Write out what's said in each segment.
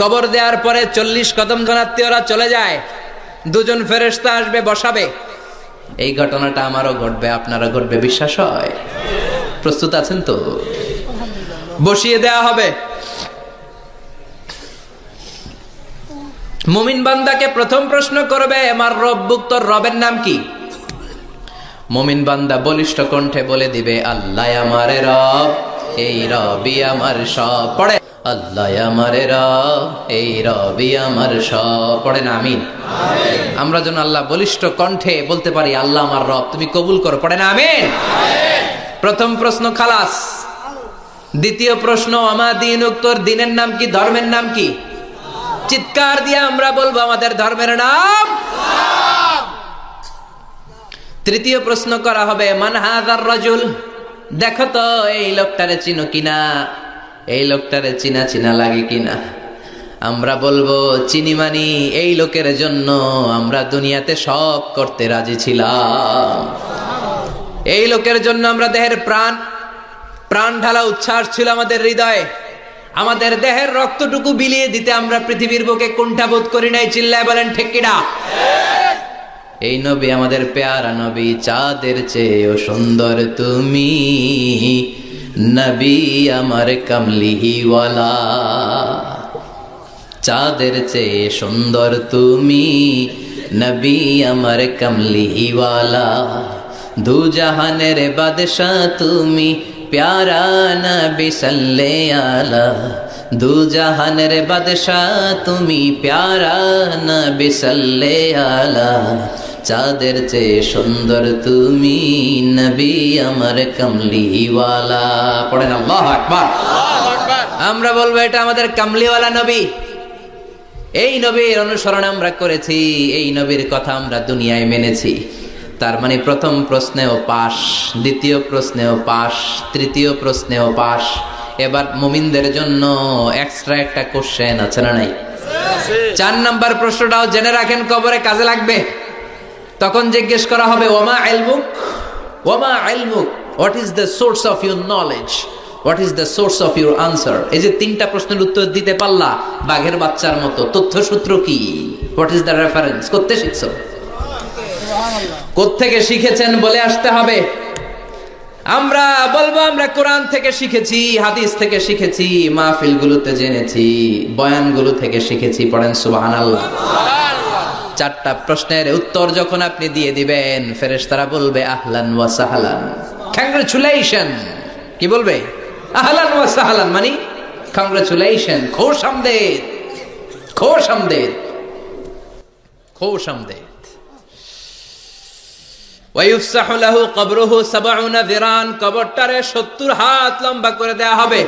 কবর দেওয়ার পরে চল্লিশ কদম ঘনাত্মীয়রা চলে যায়। দুজন ফেরেস্তা আসবে, বসাবে। এই ঘটনাটা আমারও ঘটবে, আপনারও ঘটবে, বিশ্বাস হয়? প্রস্তুত আছেন তো? বসিয়ে দেয়া হবে। মুমিন বান্দাকে প্রথম প্রশ্ন করবে, আমার রব্বুক তোর রবের নাম কি? মুমিন বান্দা বলিষ্ঠ কণ্ঠে বলে দিবে, আল্লাহ আমারে রব, এই রবি আমার সব। পড়ে। আল্লাহ আমারে এই রবি আমার সব। পড়েন, আমিন। আমরা যেন আল্লাহ বলিষ্ঠ কণ্ঠে বলতে পারি, আল্লাহ আমার রব, তুমি কবুল করো। পড়েন, আমিন। প্রথম প্রশ্ন, খালাস। দ্বিতীয় প্রশ্ন আমার দিন উত্তর দিনের নাম কি, ধর্মের নাম কি? চিৎকার দিয়ে আমরা বলব, আমাদের ধর্মের নাম তৃতীয় প্রশ্ন করা হবে মানহাদার রাজুল? দেখো তো, এই লোকটারে চিনো কিনা? এই লোকটারে চিনা চিনা লাগে কিনা? আমরা বলব, চিনি মানি, এই লোকের জন্য আমরা দুনিয়াতে সব করতে রাজি ছিলাম। এই লোকের জন্য আমরা দেহের প্রাণ প্রাণ ঢালা উচ্ছ্বাস ছিল আমাদের হৃদয়ে। আমাদের দেহের রক্তটুকু বিলিয়ে দিতে আমরা পৃথিবীর বুকে কুণ্ঠাবোধ করি নাই, চিল্লায় বলেন ঠেকিডা এই নবী আমাদের পেয়ারা নবী, চাঁদের চেয়েও সুন্দর তুমি। নবী আমার কামলিহিওয়ালা চাঁদের চেয়ে সুন্দর তুমি নবী আমার কামলিহিওয়ালা দু জাহানের বাদশাহ তুমি প্যারা নবী সাল্লে আলা দু জাহানের বাদশাহ তুমি প্যারা নবী সাল্লে আলা চাঁদের চেয়ে সুন্দর তুমি নবী আমার কামলিওয়ালা। পড়েন আল্লাহ আকবার। আমরা বলব এটা আমাদের কামলিওয়ালা নবী। এই নবীর অনুসরণ আমরা করেছি এই নবীর কথা আমরা দুনিয়ায় মেনেছি। তার মানে প্রথম প্রশ্নেও পাশ দ্বিতীয় প্রশ্নেও পাশ তৃতীয় প্রশ্নেও পাশ। এবার মুমিনদের জন্য এক্সট্রা একটা কোশ্চেন আছে না নাই? চার নাম্বার প্রশ্নটাও জেনে রাখেন কবরে কাজে লাগবে। তখন জিজ্ঞেস করা হবে, ওমা আইলমুক ওমা আইলমুক what is the source of your knowledge what is the source of your answer এই যে তিনটা প্রশ্নের উত্তর দিতে পারলা, বাঘের বাচ্চার মতো। তথ্যসূত্র কি? হোয়াট ইজ দ্য রেফারেন্স করতে শিখছো? কোত্থেকে শিখেছেন বলে আসতে হবে। আমরা বলব, আমরা কোরআন থেকে শিখেছি, হাদিস থেকে শিখেছি, মাহফিলগুলোতে জেনেছি, বয়ানগুলো থেকে শিখেছি, পড়েন সুবহানাল্লাহ। চারটা প্রশ্নের উত্তর যখন আপনি দিয়ে দিবেন, ফেরেশতারা বলবে, আহলান ওয়া সাহলান। কংগ্রেচুলেশন কি বলবে? আহলান ওয়া সাহলান মানে কংগ্রেচুলেশন খোশ আমদেদ। খোশ আমদেদ। খোশ আমদেদ। ওয়ায়ুফসাহু লাহু কবরুহু সাবউনা যিরান কবরটারে 70 হাত লম্বা করে দেয়া হবে।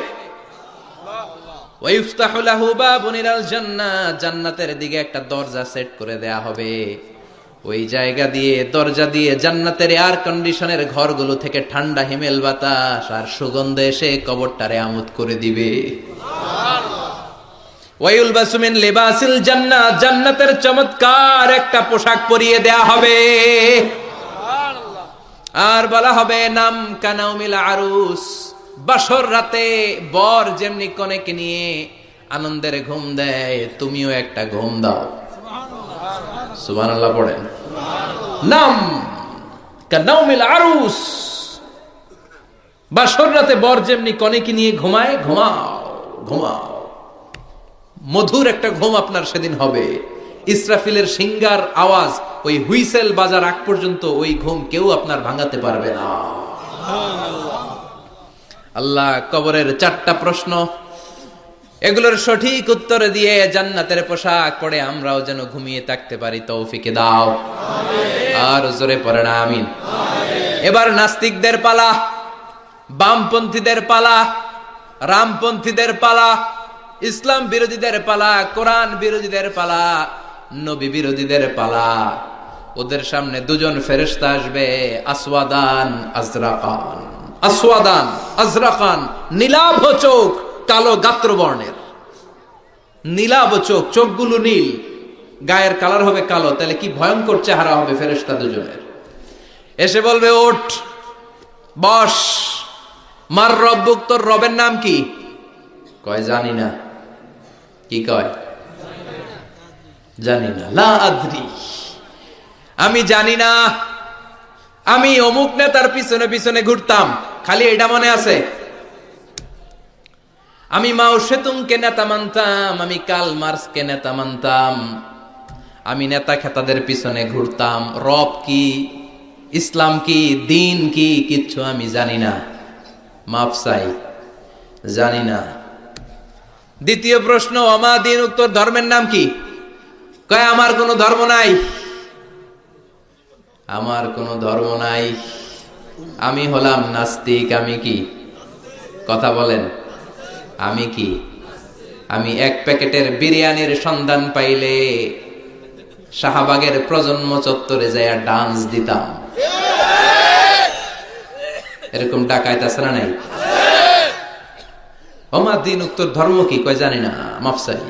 ওয়ায়ুফতাহু লাহু বাবুন জান্নাতের দিকে একটা দরজা সেট করে দেয়া হবে। ওই জায়গা দিয়ে, দরজা দিয়ে জান্নাতের এয়ার কন্ডিশনের ঘরগুলো থেকে ঠান্ডা হিমেল বাতাস আর সুগন্ধ এসে কবরটারে আমোদ করে দিবে। ওয়াইউল বাসুমিন লিবাসিল জান্নাত জান্নাতের চমৎকার একটা পোশাক পরিয়ে দেয়া হবে। আর বলা হবে, নাম কানাউমিল আরুস। বাসর রাতে বর যেমনি কনেকে নিয়ে আনন্দের ঘুম দেয়, তুমিও একটা ঘুম দাও। সুবহানাল্লাহ পড়েন। নাম কানাউমিল আরুস। বাসর রাতে বর যেমনি কনেকে নিয়ে ঘুমায়, ঘুমাও ঘুমাও। মধুর একটা ঘুম আপনার সেদিন হবে। ইসরাফিলের সিঙ্গার আওয়াজ, ওই হুইসেল বাজার আগ পর্যন্ত ওই ঘুম কেউ আপনার ভাঙাতে পারবে না। আল্লাহ কবরের চারটা প্রশ্ন। এগুলোর সঠিক উত্তরে দিয়ে জান্নাতের পোশাক পরে আমরাও যেন ঘুমিয়ে থাকতে পারি, তৌফিকে দাও। আর জোরে পড়ে না আমিন। এবার নাস্তিকদের পালা, বামপন্থীদের পালা, রামপন্থীদের পালা, ইসলাম বিরোধীদের পালা, কোরআন বিরোধীদের পালা, নবী বিরোধীদের পালা। ওদের সামনে দুজন ফেরেশতা আসবে, আসওয়াদান আজরাকান আসওয়াদান, আজরাকান, নীলাভ চোখ, কালো গাত্র বর্ণের নীলাভ চোখ, চোখগুলো নীল। গায়ের কালার হবে কালো, তাহলে কি ভয়ঙ্কর চেহারা হবে ফেরেশতা দুজনের। এসে বলবে, ওঠ, বস। মার রব্বুক, তোর রবের নাম কি? কয়, জানি না। কি কয়? জানি না। লা আমি জানি না। আমি অমুক নেতার পিছনে পিছনে ঘুরতাম। খালি এটা মনে আছে? আমি মাও সেতুংকে নেতা মানতাম, আমি কাল মার্সকে নেতা মানতাম। আমি নেতা খেতাদের পিছনে ঘুরতাম। রব কি, ইসলাম কি, দিন কি, কিচ্ছু আমি জানি না। মাফসাই জানি না। দ্বিতীয় প্রশ্ন, অমা দিন উত্তর ধর্মের নাম কি? কয়, আমার কোনো ধর্ম নাই। আমার কোনো ধর্ম নাই। আমি হলাম নাস্তিক, আমি কি? কথা বলেন, আমি কি? আমি এক প্যাকেটের বিরিয়ানির সন্ধান পাইলে শাহবাগের প্রজন্ম চত্বরে যায় ডান্স দিতাম। এরকম ডাকাইত আছে না নাই? ওমা দিন উত্তর ধর্ম কি? কয় জানি না মাফসাই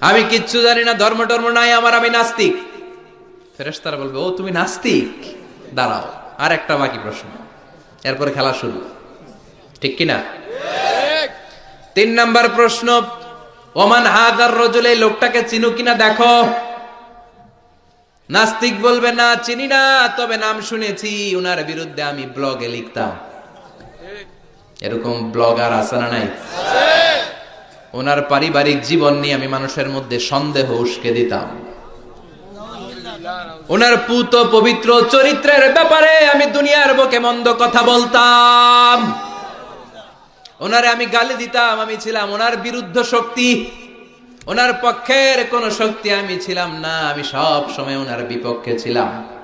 আমি কিচ্ছু জানি না, ধর্ম টর্ম নাই, আমার, আমি নাস্তিক। ফেরেশতারা বলবে, ও, তুমি নাস্তিক? দাঁড়াও আর একটা বাকি প্রশ্ন। এরপরে খেলা শুরু। ঠিক কিনা? তিন নাম্বার প্রশ্ন ওমান হাদার রজুল লোকটাকে চিনু কিনা দেখো? নাস্তিক বলবে না চিনি না তবে নাম শুনেছি উনার বিরুদ্ধে আমি ব্লগে লিখতাম। এরকম ব্লগার আছে না নাই? ওনার পারিবারিক জীবন নিয়ে আমি মানুষের মধ্যে সন্দেহ উস্কে দিতাম। ওনার পুত পবিত্র চরিত্রের ব্যাপারে আমি দুনিয়ার বুকে মন্দ কথা বলতাম। ওনারে আমি গালি দিতাম, আমি ছিলাম ওনার বিরুদ্ধ শক্তি। ওনার পক্ষের কোন শক্তি আমি ছিলাম না, আমি সব সময় ওনার বিপক্ষে ছিলাম।